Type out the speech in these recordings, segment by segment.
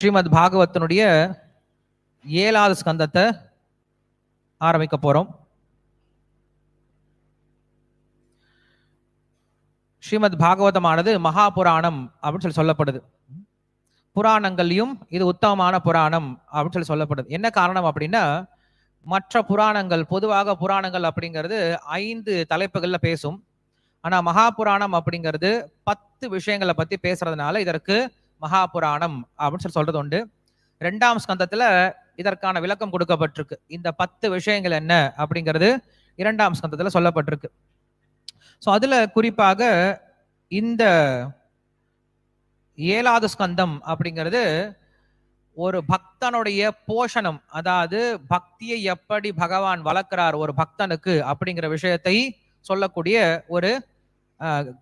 ஸ்ரீமத் பாகவத்தினுடைய ஏழாவது ஸ்கந்தத்தை ஆரம்பிக்க போறோம். ஸ்ரீமத் பாகவதமானது மகாபுராணம் அப்படின்னு சொல்லி சொல்லப்படுது. புராணங்கள்லையும் இது உத்தமமான புராணம் அப்படின்னு சொல்லி சொல்லப்படுது. என்ன காரணம் அப்படின்னா மற்ற புராணங்கள் பொதுவாக புராணங்கள் அப்படிங்கிறது ஐந்து தலைப்புகளில் பேசும். ஆனால் மகாபுராணம் அப்படிங்கிறது பத்து விஷயங்களை பற்றி பேசுறதுனால இதற்கு மகா புராணம் அப்படின்னு சொல்லி சொல்றது உண்டு. ரெண்டாம் ஸ்கந்தத்துல இதற்கான விளக்கம் கொடுக்கப்பட்டிருக்கு. இந்த பத்து விஷயங்கள் என்ன அப்படிங்கிறது இரண்டாம் ஸ்கந்தத்துல சொல்லப்பட்டிருக்கு. ஸோ அதுல குறிப்பாக இந்த ஏழாவது ஸ்கந்தம் அப்படிங்கிறது ஒரு பக்தனுடைய போஷணம். அதாவது பக்தியை எப்படி பகவான் வளர்க்கிறார் ஒரு பக்தனுக்கு அப்படிங்கிற விஷயத்தை சொல்லக்கூடிய ஒரு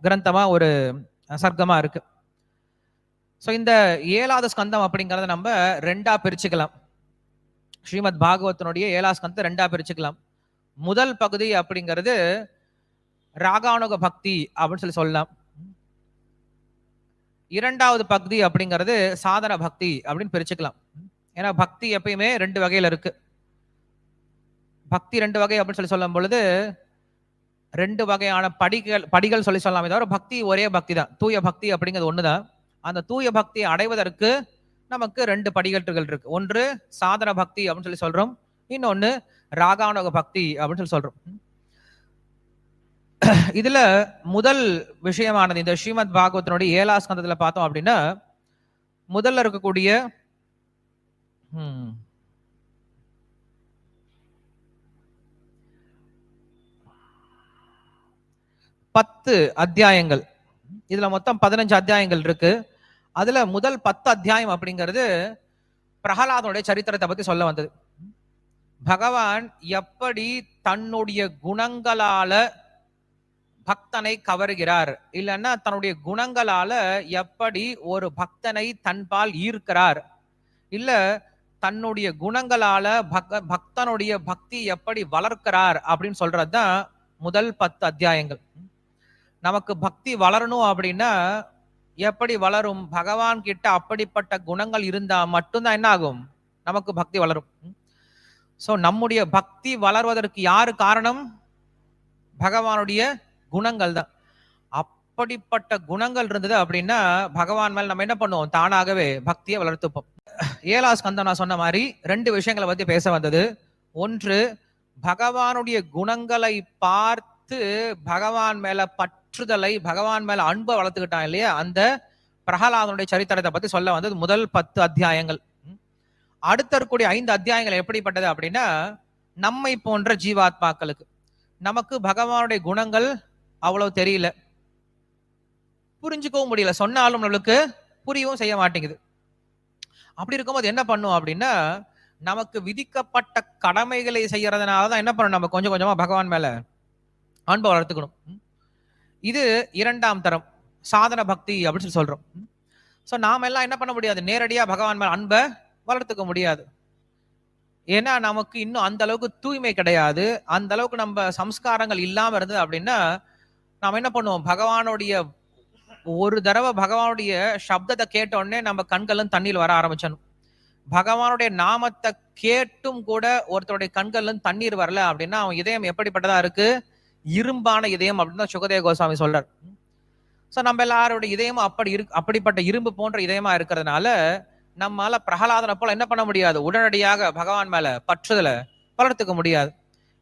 கிரந்தமா ஒரு சர்க்கமா இருக்கு. ஸோ இந்த ஏழாவது ஸ்கந்தம் அப்படிங்கிறத நம்ம ரெண்டா பிரிச்சுக்கலாம். ஸ்ரீமத் பாகவத்தினுடைய ஏழாவது ஸ்கந்தத்தை ரெண்டா பிரிச்சுக்கலாம். முதல் பகுதி அப்படிங்கிறது ராகானுக பக்தி அப்படின்னு சொல்லி சொல்லலாம். இரண்டாவது பக்தி அப்படிங்கிறது சாதன பக்தி அப்படின்னு பிரிச்சுக்கலாம். ஏன்னா பக்தி எப்பயுமே ரெண்டு வகையில் இருக்கு. பக்தி ரெண்டு வகை அப்படின்னு சொல்லி சொல்லும் பொழுது ரெண்டு வகையான படிகள் படிகள் சொல்லி சொல்லலாமே தவிர பக்தி ஒரே பக்தி தான். தூய பக்தி அப்படிங்கிறது ஒன்று தான் அந்த தூய பக்தியை அடைவதற்கு நமக்கு ரெண்டு படிகட்டுகள் இருக்கு. ஒன்று சாதன பக்தி அப்படின்னு சொல்லி சொல்றோம். இன்னொன்னு ராகானுக பக்தி அப்படின்னு சொல்லி சொல்றோம். இதுல முதல் விஷயமானது இந்த ஸ்ரீமத் பாகவத்தினுடைய ஏழா ஸ்கந்தத்துல பார்த்தோம் அப்படின்னா முதல்ல இருக்கக்கூடிய பத்து அத்தியாயங்கள். இதுல மொத்தம் பதினஞ்சு அத்தியாயங்கள் இருக்கு. அதுல முதல் பத்து அத்தியாயம் அப்படிங்கிறது பிரகலாதனுடைய சரித்திரத்தை பத்தி சொல்ல வந்தது. பகவான் எப்படி தன்னுடைய குணங்களால பக்தனை கவர்கிறார் இல்லைன்னா தன்னுடைய குணங்களால எப்படி ஒரு பக்தனை தன்பால் ஈர்க்கிறார் இல்ல தன்னுடைய குணங்களால பக பக்தனுடைய பக்தி எப்படி வளர்க்கிறார் அப்படின்னு சொல்றதுதான் முதல் பத்து அத்தியாயங்கள். நமக்கு பக்தி வளரணும் அப்படின்னா எப்படி வளரும்? பகவான் கிட்ட அப்படிப்பட்ட குணங்கள் இருந்தா மட்டும்தான் என்ன ஆகும் நமக்கு பக்தி வளரும். ஸோ நம்முடைய பக்தி வளர்வதற்கு யாரு காரணம்? பகவானுடைய குணங்கள் தான் அப்படிப்பட்ட குணங்கள் இருந்தது அப்படின்னா பகவான் மேல் நம்ம என்ன பண்ணுவோம்? தானாகவே பக்தியை வளர்த்துப்போம். ஏலா ஸ்கந்தம் நான் சொன்ன மாதிரி ரெண்டு விஷயங்களை பத்தி பேச வந்தது. ஒன்று பகவானுடைய குணங்களை பார்த்து பகவான் மேல பற்றுதலை பகவான் மேல அன்பை வளர்த்துக்கிட்டான் இல்லையா? அந்த பிரகலாதனுடைய சரித்திரத்தை பத்தி சொல்ல வந்தது முதல் பத்து அத்தியாயங்கள். அடுத்த இருக்கக்கூடிய ஐந்து அத்தியாயங்கள் எப்படிப்பட்டது அப்படின்னா நம்மை போன்ற ஜீவாத்மாக்களுக்கு. நமக்கு பகவானுடைய குணங்கள் அவ்வளவு தெரியல. புரிஞ்சுக்கவும் முடியல. சொன்னாலும் நம்மளுக்கு புரியவும் செய்ய மாட்டேங்குது. அப்படி இருக்கும்போது என்ன பண்ணும் அப்படின்னா நமக்கு விதிக்கப்பட்ட கடமைகளை செய்யறதுனால தான் என்ன பண்ணணும் நம்ம? கொஞ்சம் கொஞ்சமா பகவான் மேல அன்பை வளர்த்துக்கணும். இது இரண்டாம் தரம் சாதன பக்தி அப்படின்னு சொல்லி சொல்றோம். ஸோ நாம எல்லாம் என்ன பண்ண முடியாது? நேரடியாக பகவான் மேல் அன்பை வளர்த்துக்க முடியாது. ஏன்னா நமக்கு இன்னும் அந்த அளவுக்கு தூய்மை கிடையாது. அந்த அளவுக்கு நம்ம சம்ஸ்காரங்கள் இல்லாமல் இருந்தது அப்படின்னா நாம் என்ன பண்ணுவோம்? பகவானுடைய ஒரு தடவை பகவானுடைய சப்தத்தை கேட்டோடனே நம்ம கண்களும் தண்ணியில் வர ஆரம்பிச்சணும் பகவானுடைய நாமத்தை கேட்டும் கூட ஒருத்தருடைய கண்களும் தண்ணீர் வரல அப்படின்னா அவன் இதயம் எப்படிப்பட்டதா இருக்கு? இரும்பான இதயம் அப்படின்னு தான் சுகதேவ கோஸ்வாமி சொல்றார். ஸோ நம்ம எல்லாரோட இதயமும் அப்படி இரு அப்படிப்பட்ட இரும்பு போன்ற இதயமா இருக்கிறதுனால நம்மால பிரகலாதனை போல என்ன பண்ண முடியாது? உடனடியாக பகவான் மேல பற்றுதல வளர்த்துக்க முடியாது.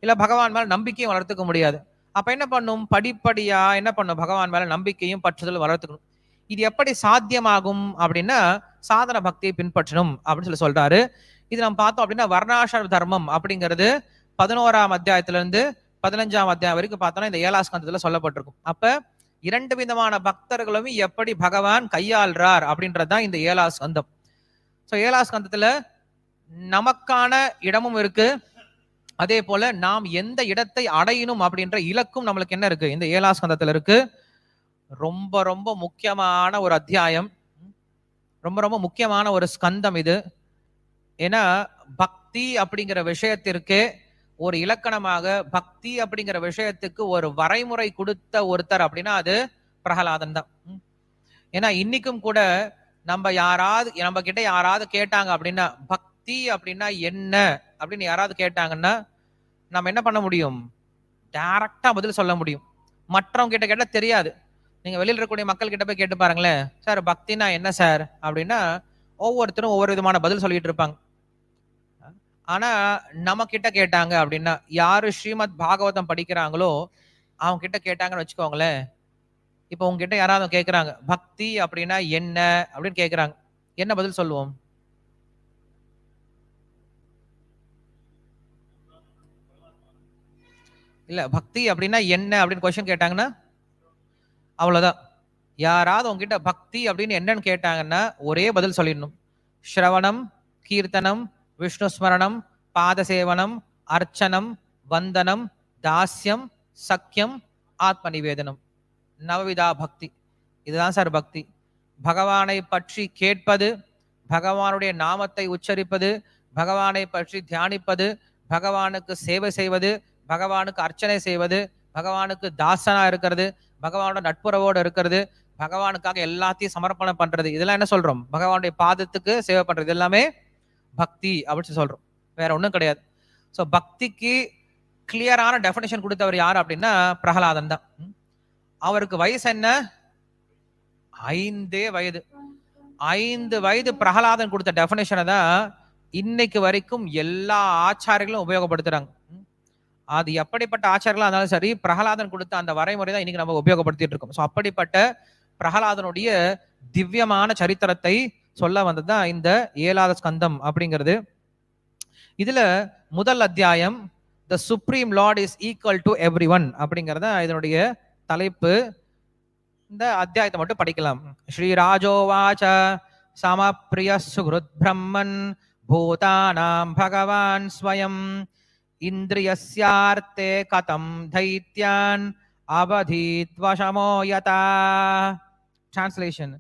இல்ல பகவான் மேல நம்பிக்கையும் வளர்த்துக்க முடியாது. அப்ப என்ன பண்ணும்? படிப்படியா என்ன பண்ணும்? பகவான் மேல நம்பிக்கையும் பற்றுதல் வளர்த்துக்கணும். இது எப்படி சாத்தியமாகும் அப்படின்னா சாதன பக்தியை பின்பற்றணும் அப்படின்னு சொல்லி சொல்றாரு. இது நம்ம பார்த்தோம் அப்படின்னா வர்ணாசிரம தர்மம் அப்படிங்கிறது பதினோராம் அத்தியாயத்துல இருந்து பதினஞ்சாம் அத்தியாயம் வரைக்கும் பார்த்தோம்னா இந்த ஏழாம் சொல்லப்பட்டிருக்கும். அப்ப இரண்டு விதமான பக்தர்களும் எப்படி பகவான் கையாள்றார் அப்படின்றதுதான் இந்த ஏழாம் ஸ்கந்தம். சோ ஏழாம் நமக்கான இடமும் இருக்கு. அதே போல நாம் எந்த இடத்தை அடையணும் அப்படின்ற இலக்கும் நம்மளுக்கு என்ன இருக்கு? இந்த ஏழாம் இருக்கு. ரொம்ப ரொம்ப முக்கியமான ஒரு அத்தியாயம். ரொம்ப ரொம்ப முக்கியமான ஒரு ஸ்கந்தம் இது. ஏன்னா பக்தி அப்படிங்கிற விஷயத்திற்கு ஒரு இலக்கணமாக பக்தி அப்படிங்கிற விஷயத்துக்கு ஒரு வரைமுறை கொடுத்த ஒருத்தர் அப்படின்னா அது பிரகலாதன் தான். ம். ஏன்னா இன்னைக்கும் கூட நம்ம யாராவது நம்ம கிட்ட யாராவது கேட்டாங்க அப்படின்னா பக்தி அப்படின்னா என்ன அப்படின்னு யாராவது கேட்டாங்கன்னா நம்ம என்ன பண்ண முடியும்? டைரக்டா பதில் சொல்ல முடியும். மற்றவங்க கிட்ட கேட்டால் தெரியாது. நீங்க வெளியில் இருக்கக்கூடிய மக்கள் கிட்ட போய் கேட்டு பாருங்களேன். சார் பக்தினா என்ன சார்? அப்படின்னா ஒவ்வொருத்தரும் ஒவ்வொரு விதமான பதில் சொல்லிட்டு இருப்பாங்க. ஆனா நம்ம கிட்ட கேட்டாங்க அப்படின்னா யாரு ஸ்ரீமத் பாகவதம் படிக்கிறாங்களோ அவங்க கிட்ட கேட்டாங்கன்னு வச்சுக்கோங்களேன். இப்போ உங்ககிட்ட யாராவது கேட்குறாங்க பக்தி அப்படின்னா என்ன அப்படின்னு கேட்குறாங்க என்ன பதில் சொல்லுவோம்? இல்ல பக்தி அப்படின்னா என்ன அப்படின்னு கொஸ்டின் கேட்டாங்கன்னா அவ்வளவுதான். யாராவது உங்ககிட்ட பக்தி அப்படின்னு என்னன்னு கேட்டாங்கன்னா ஒரே பதில் சொல்லிடணும். ஸ்ரவணம் கீர்த்தனம் விஷ்ணுஸ்மரணம் பாதசேவனம் அர்ச்சனம் வந்தனம் தாஸ்யம் சக்கியம் ஆத்ம நிவேதனம் நவவிதா பக்தி. இதுதான் சார் பக்தி. பகவானை பற்றி கேட்பது பகவானுடைய நாமத்தை உச்சரிப்பது பகவானை பற்றி தியானிப்பது பகவானுக்கு சேவை செய்வது பகவானுக்கு அர்ச்சனை செய்வது பகவானுக்கு தாசனா இருக்கிறது பகவானோட நட்புறவோடு இருக்கிறது பகவானுக்காக எல்லாத்தையும் சமர்ப்பணம் பண்றது. இதெல்லாம் என்ன சொல்றோம்? பகவானுடைய பாதத்துக்கு சேவை பண்றது. எல்லாமே பக்தி அப்படின்னு சொல்றோம். வேற ஒன்றும் கிடையாது. ஸோ பக்திக்கு கிளியரான டெஃபினேஷன் கொடுத்தவர் யார் அப்படின்னா பிரகலாதன் தான். அவருக்கு வயசு என்ன? ஐந்தே வயது. ஐந்து வயது பிரகலாதன் கொடுத்த டெஃபினேஷனை தான் இன்னைக்கு வரைக்கும் எல்லா ஆச்சாரியர்களும் உபயோகப்படுத்துறாங்க. அது எப்படிப்பட்ட ஆச்சாரங்களா இருந்தாலும் சரி பிரகலாதன் கொடுத்த அந்த வரைமுறை தான் இன்னைக்கு நம்ம உபயோகப்படுத்திட்டு இருக்கோம். ஸோ அப்படிப்பட்ட பிரகலாதனுடைய திவ்யமான சரித்திரத்தை சொல்ல வந்ததுதான் இந்த ஏழாவது ஸ்கந்தம் அப்படிங்கிறது. இதுல முதல் அத்தியாயம் the supreme lord is equal to everyone அப்படிங்கிறத இதனுடைய தலைப்பு. இந்த அத்தியாயத்தை மட்டும் படிக்கலாம். ஸ்ரீராஜோவாச்ச சமப்பிரிய சுகிருத் பிரம்மன் பூதானாம் பகவான் ஸ்வயம் இந்திரியஸ்யார்த்தே கதம் தைத்யான் அவதீத்வசமோயதா translation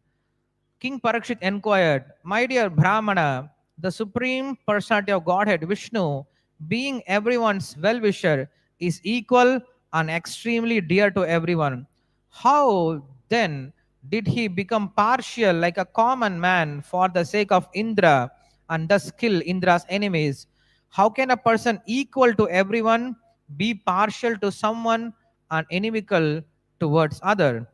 King Parikshit inquired, My dear Brahmana, the Supreme Personality of Godhead, Vishnu, being everyone's well wisher, is equal and extremely dear to everyone. How then did he become partial like a common man for the sake of Indra and thus kill Indra's enemies? How can a person equal to everyone be partial to someone and inimical towards other?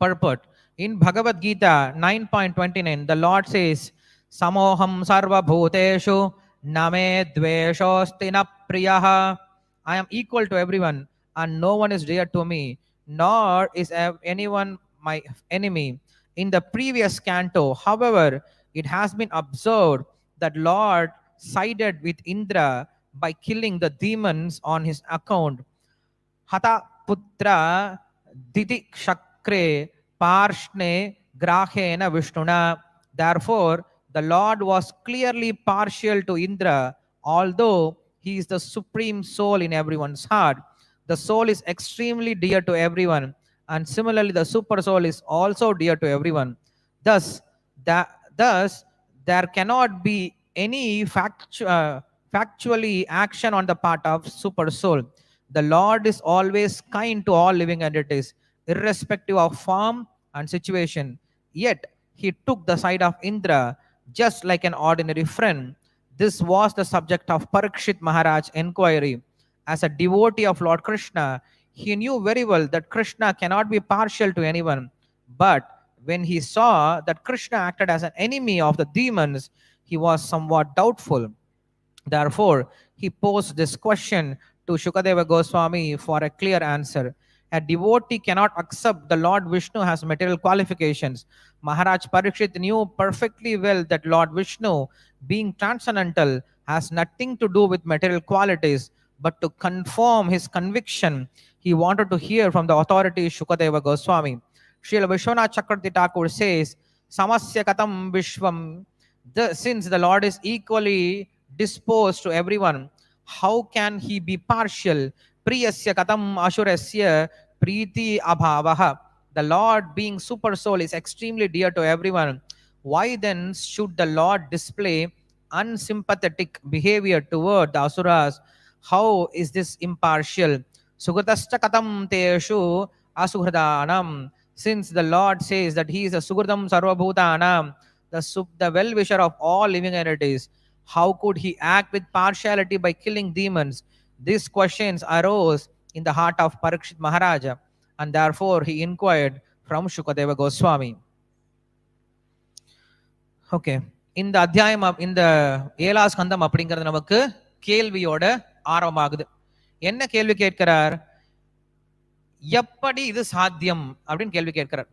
Purport in Bhagavad Gita 9.29, the Lord says, Samoham sarva bhuteshu name dveshosti na priyaha. I am equal to everyone, and no one is dear to me, nor is anyone my enemy. In the previous canto, however, it has been observed that Lord sided with Indra by killing the demons on his account. Hata putra diti shakre parshne grahena vishnuna. Therefore, the Lord was clearly partial to Indra, although he is the supreme soul in everyone's heart. The soul is extremely dear to everyone, and similarly, the super soul is also dear to everyone. Thus, that thus there cannot be any factu- uh, factually action on the part of super soul. The Lord is always kind to all living entities, irrespective of form and situation. Yet he took the side of Indra just like an ordinary friend. This was the subject of Parikshit Maharaj inquiry. As a devotee of Lord Krishna, he knew very well that Krishna cannot be partial to anyone. But when he saw that Krishna acted as an enemy of the demons, he was somewhat doubtful. Therefore, he posed this question to Shukadeva Goswami for a clear answer. A devotee cannot accept the Lord Vishnu has material qualifications. Maharaj Parikshit knew perfectly well that Lord Vishnu, being transcendental, has nothing to do with material qualities, but to confirm his conviction, he wanted to hear from the authority Shukadeva Goswami. Srila Vishwanath Chakravarti Thakur says, Samasya katam vishvam, the, since the Lord is equally disposed to everyone, how can he be partial? Priyasya katam ashurasya priti abhavaha. The Lord, being super soul, is extremely dear to everyone. Why then should the Lord display unsympathetic behavior toward the asuras? How is this impartial? Sugatascha katam teshu asuhradanam since the Lord says that He is a Sugurdam Sarvabhutanam, the, the well wisher of all living entities, how could He act with partiality by killing demons? These questions arose in the heart of Parikshit Maharaja, and therefore he inquired from Shukadeva Goswami. Okay இந்த அத்தியாயம் இந்த ஏழா ஸ்கந்தம் அப்படிங்கிறது நமக்கு கேள்வியோட ஆரம்பமாகுது. என்ன கேள்வி கேட்கிறார்? எப்படி இது சாத்தியம்? அப்படின்னு கேள்வி கேட்கிறார்.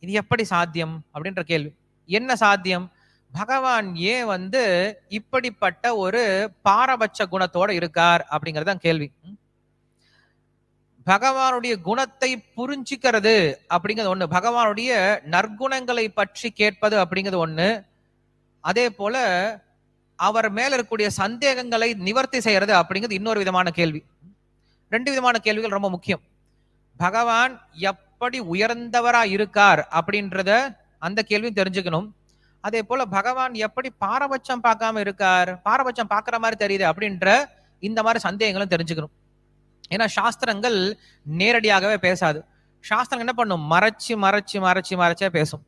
இது எப்படி சாத்தியம்? அப்படின்ற கேள்வி. என்ன சாத்தியம்? பகவான் ஏன் வந்து இப்படிப்பட்ட ஒரு பாரபட்ச குணத்தோட இருக்கார் அப்படிங்கிறது தான் கேள்வி. பகவானுடைய குணத்தை புரிஞ்சுக்கிறது அப்படிங்கிறது ஒண்ணு. பகவானுடைய நற்குணங்களை பற்றி கேட்பது அப்படிங்கிறது ஒண்ணு. அதே போல அவர் மேல இருக்கக்கூடிய சந்தேகங்களை நிவர்த்தி செய்யறது அப்படிங்கிறது இன்னொரு விதமான கேள்வி. ரெண்டு விதமான கேள்விகள் ரொம்ப முக்கியம். பகவான் எப்படி உயர்ந்தவரா இருக்கார் அப்படின்றத அந்த கேள்வியும் தெரிஞ்சுக்கணும். அதே போல பகவான் எப்படி பாரபட்சம் பார்க்காம இருக்கார்? பாரபட்சம் பார்க்குற மாதிரி தெரியுது அப்படின்ற இந்த மாதிரி சந்தேகங்களும் தெரிஞ்சுக்கணும். ஏன்னா சாஸ்திரங்கள் நேரடியாகவே பேசாது. சாஸ்திரம் என்ன பண்ணும்? மறைச்சு மறைச்சு மறைச்சு மறைச்சே பேசும்.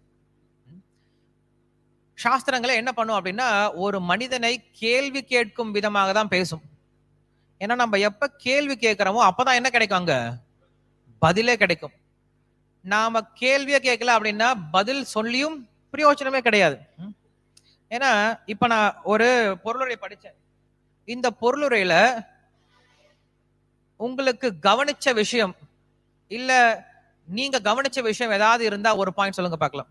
சாஸ்திரங்களை என்ன பண்ணும் அப்படின்னா ஒரு மனிதனை கேள்வி கேட்கும் விதமாக தான் பேசும். ஏன்னா நம்ம எப்ப கேள்வி கேட்கிறோமோ அப்பதான் என்ன கிடைக்கும் அங்க? பதிலே கிடைக்கும். நாம கேள்வியே கேட்கல அப்படின்னா பதில் சொல்லியும் பிரயோஜனமே கிடையாது. ஏன்னா இப்ப நான் ஒரு பொருளுரை படிச்சேன். இந்த பொருளுரையில உங்களுக்கு கவனிச்ச விஷயம் இல்ல நீங்க கவனிச்ச விஷயம் ஏதாவது இருந்தா ஒரு பாயிண்ட் சொல்லுங்க பார்க்கலாம்.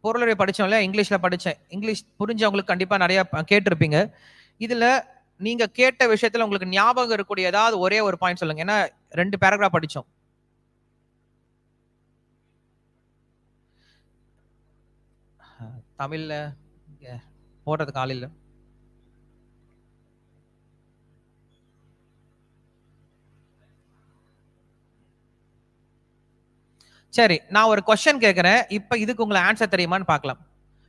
பொருளுரை படிச்சோம்ல இங்கிலீஷ்ல படிச்சேன். இங்கிலீஷ் புரிஞ்சவங்களுக்கு கண்டிப்பா நிறைய கேட்டிருப்பீங்க. இதுல நீங்க கேட்ட விஷயத்துல உங்களுக்கு ஞாபகம் இருக்கக்கூடிய ஏதாவது ஒரே ஒரு பாயிண்ட் சொல்லுங்க. ஏன்னா ரெண்டு பேராகிராஃப் படிச்சோம். தமிழில் போடுறதுக்கு ஆள் இல்லை. சரி நான் ஒரு கொஸ்டின் கேட்குறேன் இப்போ இதுக்கு உங்களை ஆன்சர் தெரியுமான்னு பார்க்கலாம்.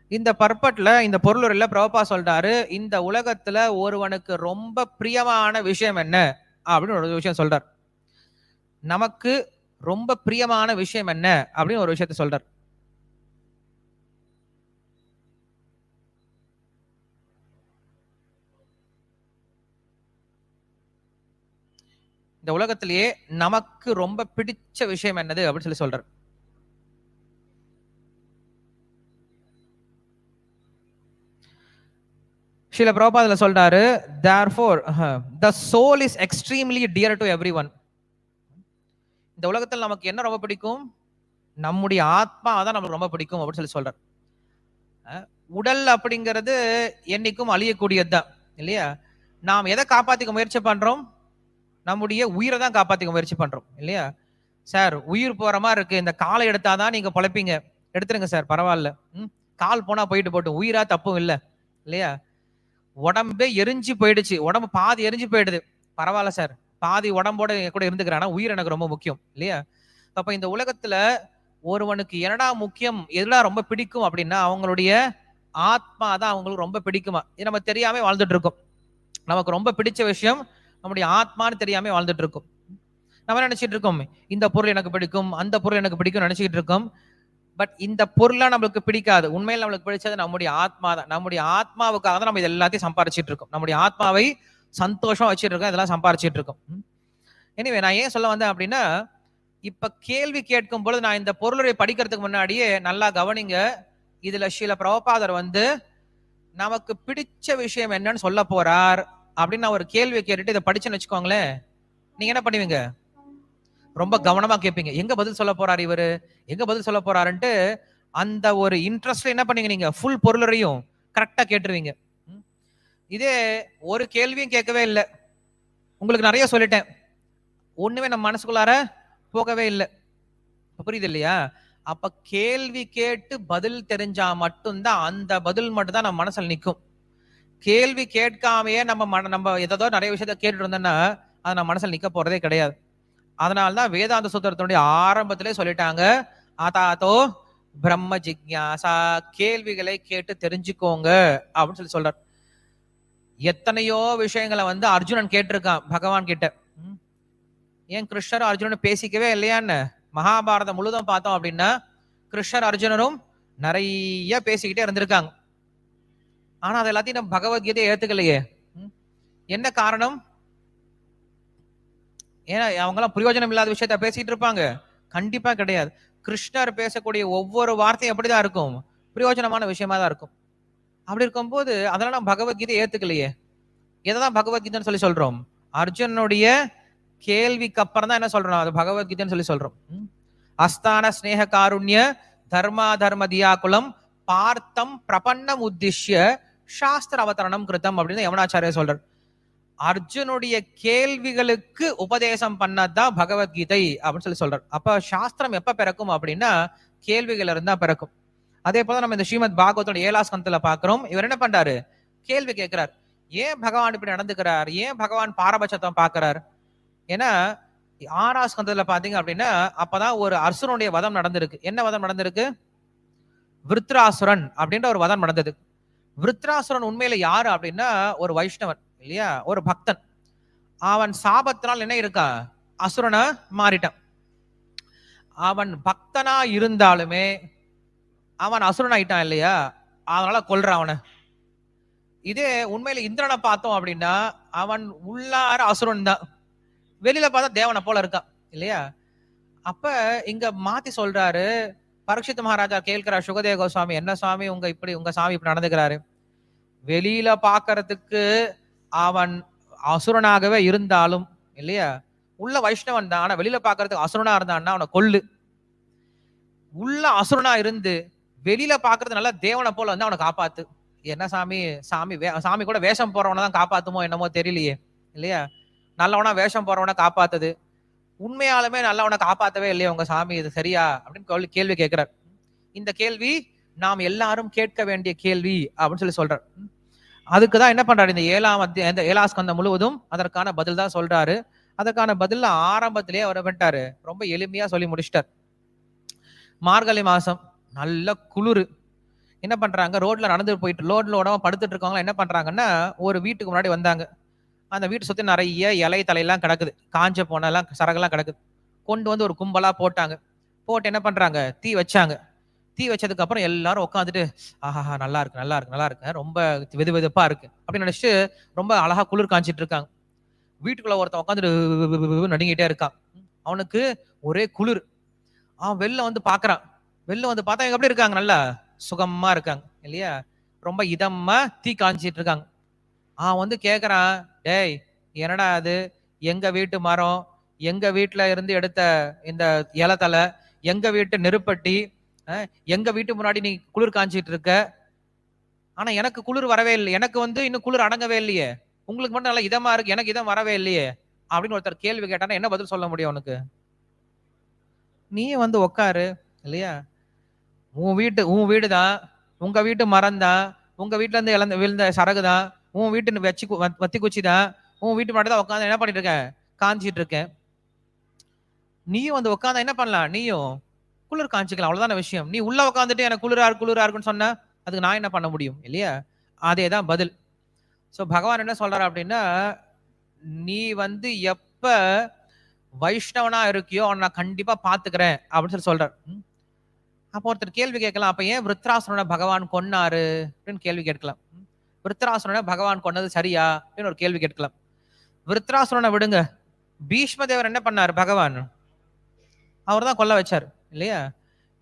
இந்த பர்பட்டில் இந்த பொருளுரையில பிரபா சொல்றாரு இந்த உலகத்தில் ஒருவனுக்கு ரொம்ப பிரியமான விஷயம் என்ன? அப்படின்னு ஒரு விஷயம் சொல்றார். நமக்கு ரொம்ப பிரியமான விஷயம் என்ன? அப்படின்னு ஒரு விஷயத்த சொல்றார். இந்த உலகத்திலேயே நமக்கு ரொம்ப பிடிச்ச விஷயம் என்னது அப்படின்னு சொல்லி சொல்றார். ஸ்ரீல பிரபாதில் சொல்றாரு therefore the soul is extremely dear to everyone இந்த உலகத்தில் நமக்கு என்ன ரொம்ப பிடிக்கும்? நம்முடைய ஆத்மா தான் நமக்கு ரொம்ப பிடிக்கும் அப்படின்னு சொல்லி சொல்றார். உடல் அப்படிங்கிறது என்னைக்கும் அழியக்கூடியது தான் இல்லையா? நாம் எதை காப்பாற்றிக்க முயற்சி பண்றோம்? நம்முடைய உயிரை தான் காப்பாற்றிக்க முயற்சி பண்ணுறோம் இல்லையா? சார் உயிர் போகிற மாதிரி இருக்குது இந்த காலை எடுத்தால் தான் நீங்கள் பிழைப்பீங்க. எடுத்துருங்க சார் பரவாயில்ல. ம் கால் போனால் போயிட்டு போட்டோம். உயிராக தப்பும் இல்லை இல்லையா? உடம்பே எரிஞ்சு போயிடுச்சு. உடம்பு பாதி எரிஞ்சு போயிடுது. பரவாயில்ல சார். பாதி உடம்போட கூட இருந்துக்கிறானா. உயிர் எனக்கு ரொம்ப முக்கியம் இல்லையா? அப்போ இந்த உலகத்தில் ஒருவனுக்கு என்னடா முக்கியம் எதுடா ரொம்ப பிடிக்கும் அப்படின்னா அவங்களுடைய ஆத்மா தான் அவங்களுக்கு ரொம்ப பிடிக்குமா? இது நம்ம தெரியாம வாழ்ந்துட்டு இருக்கோம். நமக்கு ரொம்ப பிடிச்ச விஷயம் நம்முடைய ஆத்மான்னு தெரியாம வாழ்ந்துட்டு இருக்கும். நம்ம நினைச்சிட்டு இருக்கோம்? இந்த பொருள் எனக்கு பிடிக்கும் அந்த பொருள் எனக்கு பிடிக்கும் நினைச்சிட்டு இருக்கோம். பட் இந்த பொருள்லாம் நம்மளுக்கு பிடிக்காது. உண்மையில் நம்மளுக்கு பிடிச்சது நம்முடைய ஆத்மா தான். நம்முடைய ஆத்மாவுக்காக தான் நம்ம இது எல்லாத்தையும் சம்பாரிச்சிட்டு இருக்கோம். நம்முடைய ஆத்மாவை சந்தோஷம் வச்சுட்டு இருக்கோம். இதெல்லாம் சம்பாரிச்சிட்டு இருக்கோம். எனிவே நான் ஏன் சொல்ல வந்தேன் அப்படின்னா இப்ப கேள்வி கேட்கும் பொழுது நான் இந்த பொருளுடைய படிக்கிறதுக்கு முன்னாடியே நல்லா கவனிங்க. இதுல சில பிரபாதர் வந்து நமக்கு பிடிச்ச விஷயம் என்னன்னு சொல்ல போறார். அப்படின்னு நான் ஒரு கேள்வியை கேட்டுட்டு இதை படிச்சேன்னு வச்சுக்கோங்களேன். நீங்க என்ன பண்ணுவீங்க? ரொம்ப கவனமா கேட்பீங்க. எங்க பதில் சொல்ல போறாரு இவரு? எங்க பதில் சொல்ல போறாருன்ட்டு அந்த ஒரு இன்ட்ரெஸ்ட்ல என்ன பண்ணீங்க நீங்க? ஃபுல் பொருளரையும் கரெக்டா கேட்டுருவீங்க. ம். இதே ஒரு கேள்வியும் கேட்கவே இல்லை. உங்களுக்கு நிறைய சொல்லிட்டேன். ஒண்ணுமே நம்ம மனசுக்குள்ளார போகவே இல்லை. புரியுது இல்லையா? அப்ப கேள்வி கேட்டு பதில் தெரிஞ்சா மட்டும்தான் அந்த பதில் மட்டும்தான் நம்ம மனசுல நிற்கும் கேள்வி கேட்காமையே நம்ம மன நம்ம ஏதோ நிறைய விஷயத்த கேட்டுட்டு இருந்தோம்னா அது நம்ம மனசில் நிற்க போறதே கிடையாது. அதனாலதான் வேதாந்த சூத்திரத்தினுடைய ஆரம்பத்திலே சொல்லிட்டாங்க ஆதாத்தோ பிரம்ம ஜிக்யாசா கேள்விகளை கேட்டு தெரிஞ்சுக்கோங்க அப்படின்னு சொல்லி சொல்றார். எத்தனையோ விஷயங்களை வந்து அர்ஜுனன் கேட்டிருக்கான் பகவான் கிட்ட. ம். ஏன் கிருஷ்ணரும் அர்ஜுனனும் பேசிக்கவே இல்லையான்னு? மகாபாரதம் முழுதும் பார்த்தோம் அப்படின்னா கிருஷ்ணர் அர்ஜுனரும் நிறைய பேசிக்கிட்டே இருந்திருக்காங்க. ஆனா அது எல்லாத்தையும் நம்ம பகவத்கீதையை ஏத்துக்கலையே. என்ன காரணம்? ஏன்னா அவங்க எல்லாம் பிரயோஜனம் இல்லாத விஷயத்த பேசிட்டு இருப்பாங்க. கண்டிப்பா கிடையாது. கிருஷ்ணர் பேசக்கூடிய ஒவ்வொரு வார்த்தையும் எப்படிதான் இருக்கும். பிரயோஜனமான விஷயமா தான் இருக்கும். அப்படி இருக்கும்போது அதெல்லாம் நம்ம பகவத்கீதை ஏத்துக்கலையே. எதைதான் பகவத்கீதைன்னு சொல்லி சொல்றோம்? அர்ஜுனனுடைய கேள்விக்கு அப்புறம் தான் என்ன சொல்றோம்? அது பகவத்கீதைன்னு சொல்லி சொல்றோம். அஸ்தான ஸ்னேக காருண்ய தர்மா தர்ம தியாகுலம் பார்த்தம் பிரபன்னம் உத்திஷ்ய சாஸ்திர அவதரணம் கிருத்தம் அப்படின்னு யமுனாச்சாரிய சொல்றார். அர்ஜுனுடைய கேள்விகளுக்கு உபதேசம் பண்ணதான் பகவத்கீதை அப்படின்னு சொல்லி சொல்றார். அப்ப சாஸ்திரம் எப்ப பிறக்கும் அப்படின்னா கேள்விகள் இருந்தா பிறக்கும். அதே போல நம்ம இந்த ஸ்ரீமத் பாகவத்தோட ஏழாஸ்கந்தத்துல பாக்குறோம். இவர் என்ன பண்றாரு? கேள்வி கேட்கிறார். ஏன் பகவான் இப்படி நடந்துக்கிறார்? ஏன் பகவான் பாரபட்சத்தை பாக்குறார்? ஏன்னா ஆறாம் ஸ்கந்தத்துல பாத்தீங்க அப்படின்னா அப்பதான் ஒரு அர்சுனுடைய வதம் நடந்திருக்கு. என்ன வதம் நடந்திருக்கு? விருத்ராசுரன் அப்படின்ற ஒரு வதம் நடந்தது. விருத்ராசுரன் உண்மையில யாரு அப்படின்னா ஒரு வைஷ்ணவன் இல்லையா? ஒரு பக்தன். அவன் சாபத்தினால் என்ன இருக்கா? அசுரனை மாறிட்டான். அவன் பக்தனா இருந்தாலுமே அவன் அசுரன் ஆயிட்டான் இல்லையா? அதனால கொல்றான் அவனை. இதே உண்மையில இந்திரனை பார்த்தோம் அப்படின்னா அவன் உள்ளார அசுரன் தான். வெளியில பார்த்தா தேவனை போல இருக்கான் இல்லையா? அப்ப இங்க மாத்தி சொல்றாரு பரீட்சித் மகாராஜா கேட்கிறார் சுகதேவ கோஸ்வாமி என்ன சுவாமி உங்க இப்படி உங்க சாமி இப்படி நடந்துக்கிறாரு? வெளியில பாக்குறதுக்கு அவன் அசுரனாகவே இருந்தாலும் இல்லையா? உள்ள வைஷ்ணவன் தான். ஆனா வெளியில பாக்குறதுக்கு அசுரனா இருந்தான்னா அவனை கொல்லு. உள்ள அசுரனா இருந்து வெளியில பாக்குறது நல்லா தேவனை போல வந்து அவனை காப்பாத்து. என்ன சாமி சாமி வே- சாமி கூட வேஷம் போறவனை தான் காப்பாத்துமோ என்னமோ தெரியலையே இல்லையா? நல்லவனா வேஷம் போறவனை காப்பாத்துது. உண்மையாலுமே நல்லா உனக்கு காப்பாற்றவே இல்லையா உங்க சாமி இது சரியா? அப்படின்னு கேள்வி- கேட்கிறார். இந்த கேள்வி நாம் எல்லாரும் கேட்க வேண்டிய கேள்வி அப்படின்னு சொல்லி சொல்றார். அதுக்கு தான் என்ன பண்றாரு? இந்த ஏழாம் அத்திய இந்த ஏழா ஸ்கந்தம் முழுவதும் அதற்கான பதில் தான் சொல்றாரு. அதற்கான பதில் ஆரம்பத்திலேயே அவர் பண்ணிட்டாரு? ரொம்ப எளிமையா சொல்லி முடிச்சிட்டார். மார்கழி மாசம் நல்ல குளிர். என்ன பண்றாங்க? ரோட்ல நடந்து போயிட்டு ரோட்ல உடம்பு படுத்துட்டு இருக்கவங்க என்ன பண்றாங்கன்னா ஒரு வீட்டுக்கு முன்னாடி வந்தாங்க. அந்த வீட்டை சுத்தி நிறைய இலை தலையெல்லாம் கிடக்குது. காஞ்ச போனெல்லாம் சரகெல்லாம் கிடக்குது. கொண்டு வந்து ஒரு கும்பலா போட்டாங்க. போட்டு என்ன பண்றாங்க? தீ வச்சாங்க. தீ வச்சதுக்கு அப்புறம் எல்லாரும் உட்காந்துட்டு ஆஹா நல்லா இருக்கு நல்லா இருக்கு நல்லா இருக்கு. ரொம்ப வெது வெதுப்பா இருக்கு. அப்படின்னு நினைச்சிட்டு ரொம்ப அழகா குளிர் காஞ்சிட்டு இருக்காங்க. வீட்டுக்குள்ள ஒருத்தன் உட்காந்துட்டு நடுங்கிட்டே இருக்கான். அவனுக்கு ஒரே குளிர். அவன் வெளில வந்து பாக்குறான். வெளில வந்து பார்த்தா எப்படி இருக்காங்க? நல்லா சுகமா இருக்காங்க இல்லையா? ரொம்ப இதமா தீ காஞ்சிட்டு இருக்காங்க. அவன் வந்து கேட்குறான் டேய் என்னடா அது? எங்கள் வீட்டு மரம் எங்கள் வீட்டில் இருந்து எடுத்த இந்த இலத்தலை எங்கள் வீட்டு நெருப்பட்டி எங்கள் வீட்டு முன்னாடி நீ குளிர் காஞ்சிட்டு இருக்க? ஆனால் எனக்கு குளிர் வரவே இல்லை எனக்கு வந்து இன்னும் குளிர் அடங்கவே இல்லையே. உங்களுக்கு மட்டும் நல்லா இதமாக இருக்கு எனக்கு இதம் வரவே இல்லையே. அப்படின்னு ஒருத்தர் கேள்வி கேட்டானா என்ன பதில் சொல்ல முடியும் உனக்கு? நீ வந்து உக்காரு இல்லையா? உன் வீட்டு உன் வீடு தான் உங்கள் வீட்டு மரம் தான் உங்கள் வீட்டிலேருந்து இழந்த விழுந்த சரகு தான் உன் வீட்டு வச்சு கு- வத்தி குச்சிதா? உன் வீட்டு மட்டும் தான் உட்காந்து என்ன பண்ணிட்டு இருக்க? காஞ்சிட்டு இருக்கேன் நீயும் வந்து உட்காந்தா என்ன பண்ணலாம்? நீயும் குளிர் காஞ்சிக்கலாம். அவ்வளவுதான விஷயம். நீ உள்ள உட்காந்துட்டு எனக்கு குளிரா இருக்கு குளிரா இருக்குன்னு சொன்னா அதுக்கு நான் என்ன பண்ண முடியும்? இல்லையா? அதே தான் பதில். ஸோ பகவான் என்ன சொல்றாரு அப்படின்னா நீ வந்து எப்ப வைஷ்ணவனா இருக்கியோ அவனை நான் கண்டிப்பா பாத்துக்கிறேன் அப்படின்னு சொல்லி சொல்றார். ம். அப்போ ஒருத்தர் கேள்வி கேட்கலாம். அப்ப ஏன் விருத்ராசுரனை பகவான் கொன்னாரு? அப்படின்னு கேள்வி கேட்கலாம். விருத்ராசுரனை பகவான் கொண்டது சரியா? அப்படின்னு ஒரு கேள்வி கேட்கலாம். விருத்ராசுரனை விடுங்க. பீஷ்ம தேவர் என்ன பண்ணாரு பகவான்? அவர் தான் கொல்ல வச்சார் இல்லையா?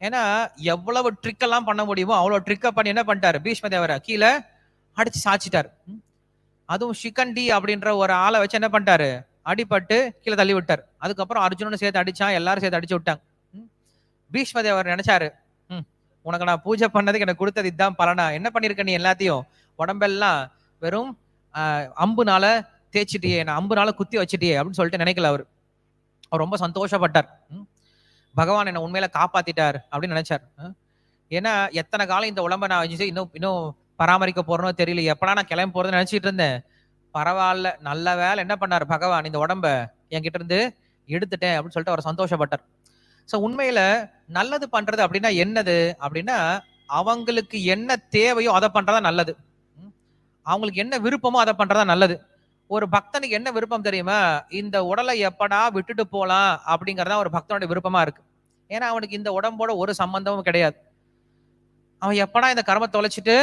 ஏன்னா எவ்வளவு ட்ரிக் எல்லாம் பண்ண முடியுமோ அவ்வளோ ட்ரிக்கை பண்ணி என்ன பண்ணிட்டாரு பீஷ்ம தேவரை கீழே அடிச்சு சாச்சிட்டார். ம். அதுவும் ஷிகண்டி அப்படின்ற ஒரு ஆளை வச்சு என்ன பண்ணிட்டாரு? அடிபட்டு கீழே தள்ளி விட்டார். அதுக்கப்புறம் அர்ஜுனனு சேர்த்து அடிச்சான் எல்லாரும் சேர்த்து அடிச்சு விட்டாங்க. ம். பீஷ்ம தேவர் நினைச்சாரு ம் உனக்கு நான் பூஜை பண்ணதுக்கு எனக்கு கொடுத்தது இதுதான் பலனா? என்ன பண்ணிருக்க நீ எல்லாத்தையும்? உடம்பெல்லாம் வெறும் அம்புனால தேய்ச்சிட்டியே நான் அம்புனால குத்தி வச்சிட்டியே அப்படின்னு சொல்லிட்டு நினைக்கல அவர். அவர் ரொம்ப சந்தோஷப்பட்டார். பகவான் என்னை உண்மையில காப்பாத்திட்டார் அப்படின்னு நினைச்சார். ஏன்னா எத்தனை காலம் இந்த உடம்ப நான் வச்சு இன்னும் இன்னும் பராமரிக்க போறனோ தெரியல. எப்படா நான் கிளம்பி போறதுன்னு நினைச்சிட்டு இருந்தேன். பரவாயில்ல நல்ல வேலை. என்ன பண்ணார் பகவான்? இந்த உடம்ப என்கிட்ட இருந்து எடுத்துட்டேன் அப்படின்னு சொல்லிட்டு அவர் சந்தோஷப்பட்டார். ஸோ உண்மையில நல்லது பண்றது அப்படின்னா என்னது? அப்படின்னா அவங்களுக்கு என்ன தேவையோ அதை பண்றதா நல்லது. அவங்களுக்கு என்ன விருப்பமோ அதை பண்றதா நல்லது. ஒரு பக்தனுக்கு என்ன விருப்பம் தெரியுமா? இந்த உடலை எப்படா விட்டுட்டு போகலாம் அப்படிங்கறதா ஒரு பக்தனுடைய விருப்பமா இருக்கு. ஏன்னா அவனுக்கு இந்த உடம்போட ஒரு சம்பந்தமும் கிடையாது. அவன் எப்படா இந்த கர்மத்தை தொலைச்சிட்டு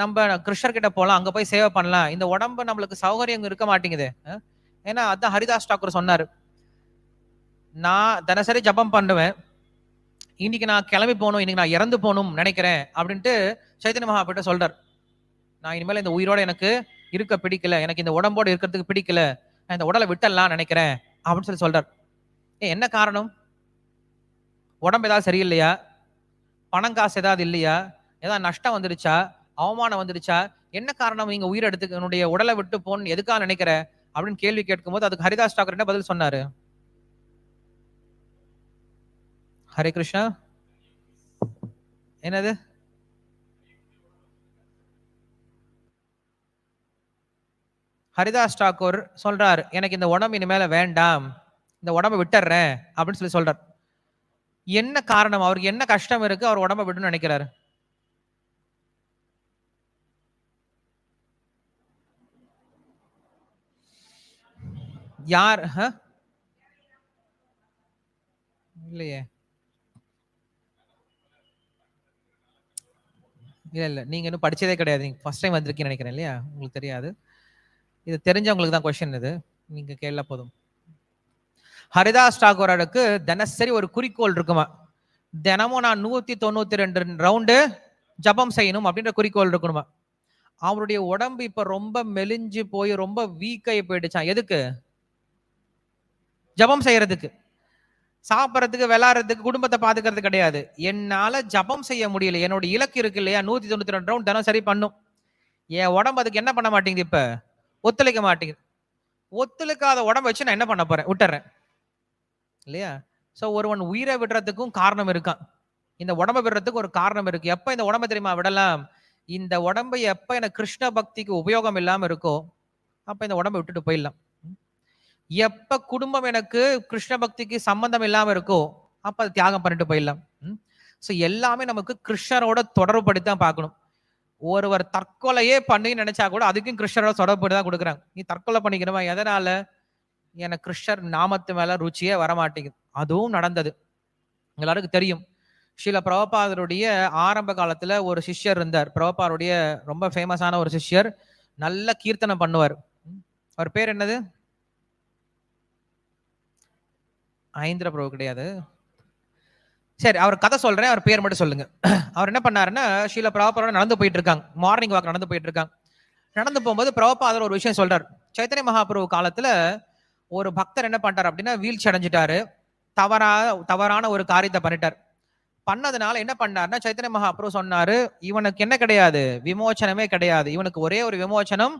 நம்ம கிருஷ்ணர்கிட்ட போகலாம் அங்கே அங்க போய் சேவை பண்ணலாம். இந்த உடம்பு நம்மளுக்கு சௌகரியம் இருக்க மாட்டேங்குது. ஏன்னா அதான் ஹரிதாஸ் டாக்கூர் சொன்னாரு. நான் தினசரி ஜபம் பண்ணுவேன். இன்னைக்கு நான் கிளம்பி போகணும் இன்னைக்கு நான் இறந்து போகணும் நினைக்கிறேன் அப்படின்ட்டு சைத்தன்ய மகாபிட்ட சொல்றார். நான் இனிமேல் இந்த உயிரோட எனக்கு இருக்க பிடிக்கல எனக்கு இந்த உடம்போட இருக்கிறதுக்கு பிடிக்கல நான் இந்த உடலை விட்டலாம் நினைக்கிறேன் அப்படின்னு சொல்லி சொல்றார். ஏ என்ன காரணம்? உடம்பு ஏதாவது சரியில்லையா? பணம் காசு ஏதாவது இல்லையா? ஏதாவது நஷ்டம் வந்துருச்சா அவமானம் வந்துருச்சா என்ன காரணம் நீங்க உயிர் எடுத்து என்னுடைய உடலை விட்டு போன்னு எதுக்காக நினைக்கிற? அப்படின்னு கேள்வி கேட்கும்போது அதுக்கு ஹரிதாஸ் டாக்கர் என்ன பதில் சொன்னாரு? ஹரே கிருஷ்ணா. என்னது? ஹரிதாஸ் டாக்கூர் சொல்றார் எனக்கு இந்த உடம்பு இனிமேல வேண்டாம். இந்த உடம்பை விட்டுறேன். அப்படின்னு சொல்லி சொல்றார். என்ன காரணம்? அவருக்கு என்ன கஷ்டம் இருக்கு? அவர் உடம்ப விடணும்னு நினைக்கிறாரு. யார்? ஹ? இல்லையே. இல்ல இல்ல. நீங்க இன்னும் படிச்சதே கிடையாது. நீங்க ஃபர்ஸ்ட் டைம் வந்திருக்கீங்கன்னு நினைக்கிறேன் இல்லையா? உங்களுக்கு தெரியாது. இது தெரிஞ்சவங்களுக்கு தான் கொஷின் இது. நீங்க கேள்ல போதும். ஹரிதாஸ் டாகூரோருக்கு தினசரி ஒரு குறிக்கோள் இருக்குமா? தினமும் நான் நூத்தி தொண்ணூத்தி ரெண்டு ரவுண்டு ஜபம் செய்யணும் அப்படின்ற குறிக்கோள் இருக்கணுமா அவருடைய உடம்பு இப்ப ரொம்ப மெலிஞ்சு போய் ரொம்ப வீக்காகி போயிடுச்சான் எதுக்கு? ஜபம் செய்யறதுக்கு. சாப்பிட்றதுக்கு விளாட்றதுக்கு குடும்பத்தை பாத்துக்கிறது கிடையாது. என்னால ஜபம் செய்ய முடியல. என்னோட இலக்கு இருக்கு இல்லையா? நூத்தி தொண்ணூத்தி ரெண்டு ரவுண்ட் தினம் சரி பண்ணும். என் உடம்பு அதுக்கு என்ன பண்ண மாட்டேங்குது இப்ப? ஒத்துழைக்க மாட்டேங்குது. ஒத்துழைக்காத உடம்ப வச்சு நான் என்ன பண்ண போறேன்? விட்டுறேன். இல்லையா? ஸோ ஒருவன் உயிரை விடுறதுக்கும் காரணம் இருக்கான். இந்த உடம்பை விடுறதுக்கு ஒரு காரணம் இருக்கு. எப்போ இந்த உடம்பை தெரியுமா? விடலாம். இந்த உடம்பு எப்போ எனக்கு கிருஷ்ண பக்திக்கு உபயோகம் இல்லாமல் இருக்கோ அப்போ இந்த உடம்பை விட்டுட்டு போயிடலாம். எப்போ குடும்பம் எனக்கு கிருஷ்ண பக்திக்கு சம்பந்தம் இல்லாமல் இருக்கோ அப்போ அதை தியாகம் பண்ணிட்டு போயிடலாம். ஸோ எல்லாமே நமக்கு கிருஷ்ணரோட தொடர்புபடுத்தி தான் பார்க்கணும். ஒருவர் தற்கொலையே பண்ணி நினைச்சா கூட அதுக்கும் கிருஷ்ணரோட தொடர்புபடுத்தி தான் கொடுக்குறாங்க. நீ தற்கொலை பண்ணிக்கிறவன் எதனால? எனக்கு கிருஷ்ணர் நாமத்து மேல ருச்சியே வரமாட்டேங்குது. அதுவும் நடந்தது. எல்லாருக்கும் தெரியும். ஸ்ரீல பிரபபாதருடைய ஆரம்ப காலத்துல ஒரு சிஷ்யர் இருந்தார். பிரபபாருடைய ரொம்ப ஃபேமஸான ஒரு சிஷ்யர். நல்ல கீர்த்தனம் பண்ணுவார். அவர் பேர் என்னது? ஐந்திர பிரபு கிடையாது. சரி அவர் கதை சொல்றேன் அவர் பேர் மட்டும் சொல்லுங்க. அவர் என்ன பண்ணாருன்னா ஷீல பிரபாபரோட நடந்து போயிட்டு இருக்காங்க. மார்னிங் வாக் நடந்து போயிட்டு இருக்காங்க. நடந்து போகும்போது பிரபாபாதர் ஒரு விஷயம் சொல்றாரு. சைத்தன்ய மகாபிரபு காலத்துல ஒரு பக்தர் என்ன பண்ணிட்டார் அப்படின்னா வீழ்ச்சி அடைஞ்சிட்டாரு. தவறா தவறான ஒரு காரியத்தை பண்ணிட்டார். பண்ணதுனால என்ன பண்ணார்னா சைத்தன்ய மகாபிரபு சொன்னாரு இவனுக்கு என்ன கிடையாது? விமோச்சனமே கிடையாது. இவனுக்கு ஒரே ஒரு விமோச்சனம்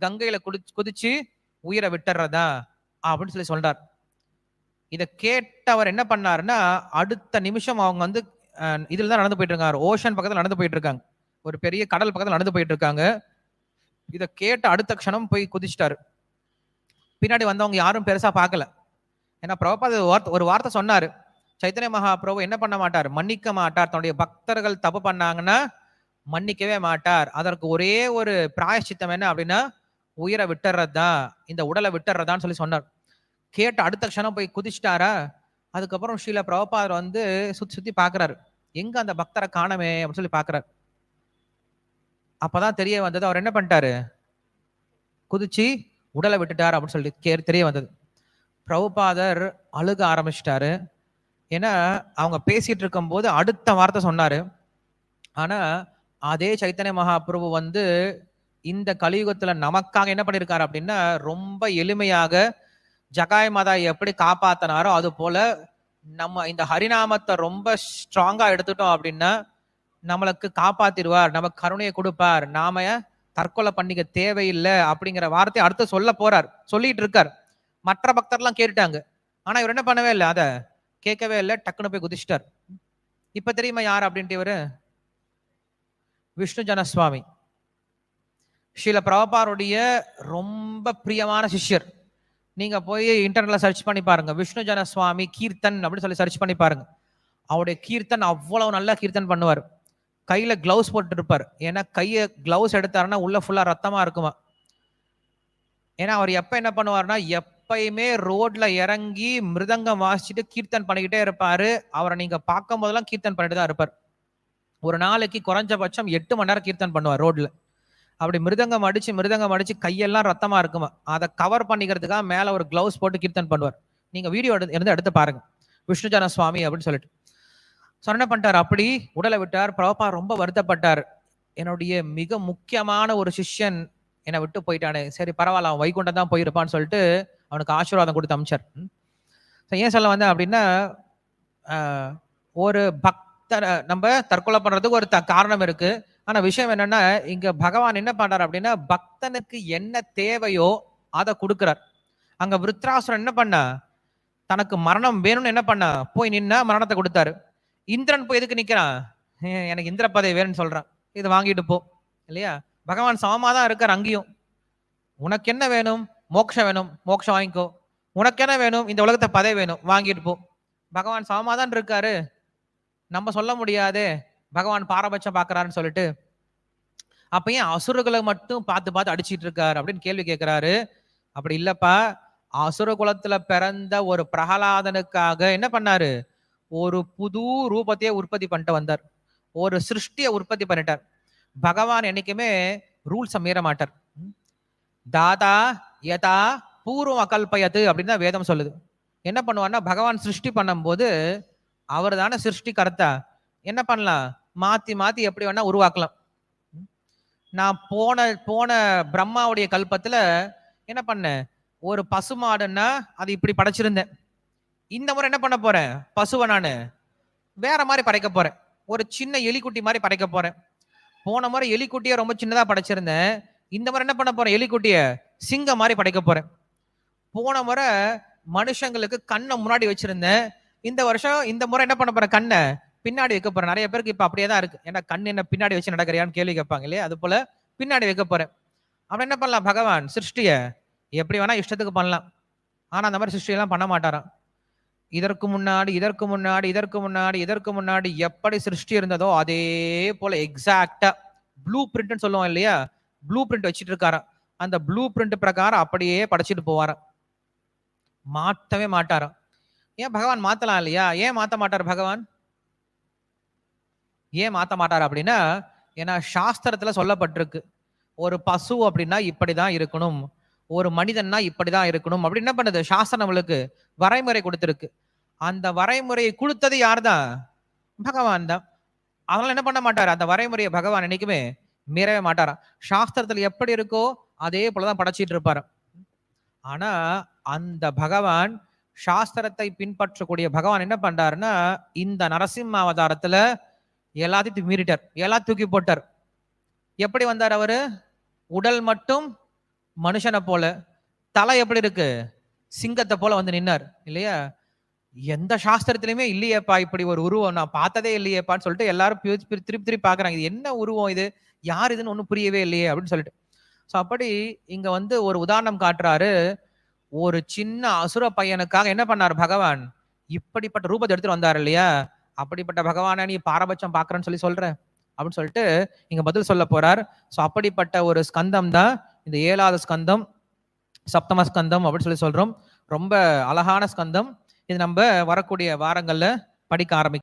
கங்கையில குடி குதிச்சு உயிரை விட்டுறதா அப்படின்னு சொல்லி சொல்றார். இதை கேட்டு அவர் என்ன பண்ணாருன்னா அடுத்த நிமிஷம் அவங்க வந்து இதில் தான் நடந்து போயிட்டு இருக்காங்க ஓஷன் பக்கத்தில் நடந்து போயிட்டு இருக்காங்க. ஒரு பெரிய கடல் பக்கத்தில் நடந்து போயிட்டு இருக்காங்க. இதை கேட்டு அடுத்த க்ஷணம் போய் குதிச்சிட்டாரு. பின்னாடி வந்தவங்க யாரும் பெருசாக பார்க்கல. ஏன்னா பிரபுபாத வார்த்தை ஒரு வார்த்தை சொன்னார். சைத்தன்ய மகாபிரபு என்ன பண்ண மாட்டார்? மன்னிக்க மாட்டார். தன்னுடைய பக்தர்கள் தப்பு பண்ணாங்கன்னா மன்னிக்கவே மாட்டார். அதற்கு ஒரே ஒரு பிராயச்சித்தம் என்ன அப்படின்னா உயிரை விட்டுறது தான் இந்த உடலை விட்டுறதான்னு சொல்லி சொன்னார். கேட்டு அடுத்த க்ஷணம் போய் குதிச்சிட்டாரா? அதுக்கப்புறம் ஸ்ரீல பிரபுபாதர் வந்து சுத்தி சுத்தி பாக்குறாரு. எங்க அந்த பக்தரை காணமே அப்படின்னு சொல்லி பாக்குறாரு. அப்பதான் தெரிய வந்தது அவர் என்ன பண்ணிட்டாரு? குதிச்சு உடலை விட்டுட்டார் அப்படின்னு சொல்லி தெரிய வந்தது. பிரபுபாதர் அழுக ஆரம்பிச்சிட்டாரு. ஏன்னா அவங்க பேசிட்டு இருக்கும்போது அடுத்த வார்த்தை சொன்னாரு. ஆனா அதே சைத்தன்ய மகாபிரபு வந்து இந்த கலியுகத்துல நமக்காக என்ன பண்ணிருக்காரு அப்படின்னா ரொம்ப எளிமையாக ஜகாய் மாதா எப்படி காப்பாத்தினாரோ அது போல நம்ம இந்த ஹரிநாமத்தை ரொம்ப ஸ்ட்ராங்கா எடுத்துட்டோம் அப்படின்னா நம்மளுக்கு காப்பாத்திடுவார் நமக்கு கருணையை கொடுப்பார். நாம தற்கொலை பண்ணிக்க தேவையில்லை அப்படிங்கிற வார்த்தையை அடுத்து சொல்ல போறார். சொல்லிட்டு இருக்கார். மற்ற பக்தர்லாம் கேட்டுட்டாங்க. ஆனா இவர் என்ன பண்ணவே இல்லை? அதை கேட்கவே இல்லை. டக்குன்னு போய் குதிச்சிட்டார். இப்ப தெரியுமா யார் அப்படின்ட்டு இவரு? விஷ்ணு ஜனசுவாமி ஸ்ரீல பிரபாருடைய ரொம்ப பிரியமான சிஷ்யர். நீங்க போய் இன்டர்நெட்ல சர்ச் பண்ணி பாருங்க. விஷ்ணு ஜன சுவாமி கீர்த்தன் அப்படின்னு சொல்லி சர்ச் பண்ணி பாருங்க. அவருடைய கீர்த்தன் அவ்வளவு நல்லா கீர்த்தன் பண்ணுவார். கையில கிளவுஸ் போட்டு இருப்பார் ஏன்னா கையை கிளவுஸ் எடுத்தாருன்னா உள்ள ஃபுல்லா ரத்தமா இருக்குமா? ஏன்னா அவர் எப்ப என்ன பண்ணுவார்னா எப்பயுமே ரோட்ல இறங்கி மிருதங்கம் வாசிச்சுட்டு கீர்த்தன் பண்ணிக்கிட்டே இருப்பாரு. அவரை நீங்க பார்க்கும் போதெல்லாம் கீர்த்தன் பண்ணிட்டு தான் இருப்பார். ஒரு நாளைக்கு குறைஞ்சபட்சம் எட்டு மணி நேரம் கீர்த்தன் பண்ணுவார் ரோட்ல அப்படி மிருதங்கம் அடிச்சு மிருதங்கம் அடிச்சு கையெல்லாம் ரத்தமா இருக்குமா? அதை கவர் பண்ணிக்கிறதுக்காக மேல ஒரு கிளவுஸ் போட்டு கீர்த்தன் பண்ணுவார். நீங்க வீடியோ இருந்து எடுத்து பாருங்க. விஷ்ணுஜன சுவாமி அப்படின்னு சொல்லிட்டு. சொன்ன என்ன பண்ணிட்டார்? அப்படி உடலை விட்டார். பிரபா ரொம்ப வருத்தப்பட்டார். என்னுடைய மிக முக்கியமான ஒரு சிஷ்யன் என்னை விட்டு போயிட்டானே. சரி பரவாயில்ல அவன் வைகுண்டம் தான் போயிருப்பான்னு சொல்லிட்டு அவனுக்கு ஆசீர்வாதம் கொடுத்து அமிச்சார். ஏன் சொல்ல வந்தேன் அப்படின்னா ஒரு பக்தரை நம்ம தற்கொலை பண்றதுக்கு ஒரு த- காரணம் இருக்கு. ஆனா விஷயம் என்னன்னா இங்க பகவான் என்ன பண்றாரு அப்படின்னா பக்தனுக்கு என்ன தேவையோ அதை கொடுக்கிறார். அங்க விருத்ராசுரன் என்ன பண்ண தனக்கு மரணம் வேணும்னு என்ன பண்ண போய் நின்னா மரணத்தை கொடுத்தாரு. இந்திரன் போய் எதுக்கு நிக்கிறான்? எனக்கு இந்திர பதவி வேணும்னு சொல்றான். இதை வாங்கிட்டு போ இல்லையா? பகவான் சமமா தான் இருக்கார் அங்கேயும். உனக்கு என்ன வேணும்? மோட்சம் வேணும். மோட்சம் வாங்கிக்கோ. உனக்கு என்ன வேணும்? இந்த உலகத்தை பதவி வேணும். வாங்கிட்டு போ. பகவான் சமமா தான் இருக்காரு. நம்ம சொல்ல முடியாதே. பகவான் பாரபட்சம் பார்க்கறாருன்னு சொல்லிட்டு அப்ப ஏன் அசுரர்களை மட்டும் பார்த்து பார்த்து அடிச்சிட்டு இருக்காரு அப்படின்னு கேள்வி கேட்கிறாரு. அப்படி இல்லப்பா அசுர குலத்துல பிறந்த ஒரு பிரகலாதனுக்காக என்ன பண்ணாரு? ஒரு புது ரூபத்தையே உற்பத்தி பண்ணிட்டு வந்தார். ஒரு சிருஷ்டியை உற்பத்தி பண்ணிட்டார். பகவான் என்னைக்குமே ரூல்ஸை மீற மாட்டார். தாதா யதா பூர்வம் அகல்பயத்து அப்படின்னு தான் வேதம் சொல்லுது. என்ன பண்ணுவார்னா பகவான் சிருஷ்டி பண்ணும்போது அவர் தானே சிருஷ்டி கர்த்தா என்ன பண்ணலாம்? மாத்தி மாத்தி எப்படி வேணா உருவாக்கலாம். நான் போன போன பிரம்மாவுடைய கல்பத்துல என்ன பண்ணேன்? ஒரு பசுமாடுன்னா அது இப்படி படைச்சிருந்தேன். இந்த முறை என்ன பண்ண போறேன்? பசுவை நான் வேற மாதிரி படைக்க போறேன். ஒரு சின்ன எலிக்குட்டி மாதிரி படைக்க போறேன். போன முறை எலிக்குட்டியை ரொம்ப சின்னதா படைச்சிருந்தேன். இந்த முறை என்ன பண்ண போறேன்? எலிக்குட்டிய சிங்கம் மாதிரி படைக்க போறேன். போன முறை மனுஷங்களுக்கு கண்ணை முன்னாடி வச்சிருந்தேன். இந்த வருஷம் இந்த முறை என்ன பண்ண போறேன்? கண்ணை பின்னாடி வைக்க போறேன். நிறைய பேருக்கு இப்ப அப்படியே தான் இருக்கு. ஏன்னா கண் என்ன பின்னாடி வச்சு நடக்கிறியான்னு கேள்வி கேட்பாங்க இல்லையா? அது போல பின்னாடி வைக்க போறேன். அப்புறம் என்ன பண்ணலாம்? பகவான் சிருஷ்டிய எப்படி வேணா இஷ்டத்துக்கு பண்ணலாம். ஆனா அந்த மாதிரி சிருஷ்டியெல்லாம் பண்ண மாட்டாராம். இதற்கு முன்னாடி இதற்கு முன்னாடி இதற்கு முன்னாடி இதற்கு முன்னாடி எப்படி சிருஷ்டி இருந்ததோ அதே போல எக்ஸாக்டா ப்ளூ பிரிண்ட்னு சொல்லுவோம் இல்லையா? ப்ளூ பிரிண்ட் வச்சுட்டு இருக்காராம். அந்த ப்ளூ பிரிண்ட் பிரகாரம் அப்படியே படைச்சிட்டு போவாராம். மாற்றவே மாட்டாராம். ஏன் பகவான் மாத்தலாம் இல்லையா? ஏன் மாத்த மாட்டார் பகவான்? ஏன் மாற்ற மாட்டார் அப்படின்னா ஏன்னா சாஸ்திரத்துல சொல்லப்பட்டிருக்கு ஒரு பசு அப்படின்னா இப்படிதான் இருக்கணும் ஒரு மனிதன்னா இப்படிதான் இருக்கணும். அப்படி என்ன பண்ணுது? சாஸ்திரம் நம்மளுக்கு வரைமுறை கொடுத்துருக்கு. அந்த வரைமுறையை கொடுத்தது யார்தான் பகவான் தான். அதனால என்ன பண்ண மாட்டார்? அந்த வரைமுறையை பகவான் என்னைக்குமே மீறவே மாட்டாராம் சாஸ்திரத்துல எப்படி இருக்கோ அதே போலதான் படைச்சிட்டு இருப்பார். ஆனா அந்த பகவான் சாஸ்திரத்தை பின்பற்றக்கூடிய பகவான் என்ன பண்றாருன்னா இந்த நரசிம்ம அவதாரத்துல எல்லாத்தையும் மீறிட்டார். எல்லாம் தூக்கி போட்டார். எப்படி வந்தார் அவரு? உடல் மட்டும் மனுஷனை போல. தலை எப்படி இருக்கு? சிங்கத்தை போல வந்து நின்னார். இல்லையா? எந்த சாஸ்திரத்திலையுமே இல்லையேப்பா இப்படி ஒரு உருவம் நான் பார்த்ததே இல்லையேப்பான்னு சொல்லிட்டு எல்லாரும் திருப்பி திருப்பி பாக்குறாங்க இது என்ன உருவம் இது? யார் இதுன்னு ஒன்றும் புரியவே இல்லையே அப்படின்னு சொல்லிட்டு. ஸோ அப்படி இங்க வந்து ஒரு உதாரணம் காட்டுறாரு. ஒரு சின்ன அசுர பையனுக்காக என்ன பண்ணார்? பகவான் இப்படிப்பட்ட ரூபத்தை எடுத்துட்டு வந்தார் இல்லையா? அப்படிப்பட்ட பகவானை நீ பாரபட்சம் பார்க்குறேன்னு சொல்லி சொல்ற? அப்படின்னு சொல்லிட்டு இங்க பதில் சொல்ல போறார். ஸோ அப்படிப்பட்ட ஒரு ஸ்கந்தம் தான் இந்த ஏழாவது ஸ்கந்தம் சப்தம ஸ்கந்தம் அப்படின்னு சொல்லி சொல்றோம். ரொம்ப அழகான ஸ்கந்தம். இது நம்ம வரக்கூடிய வாரங்கள்ல படிக்க ஆரம்பிக்கும்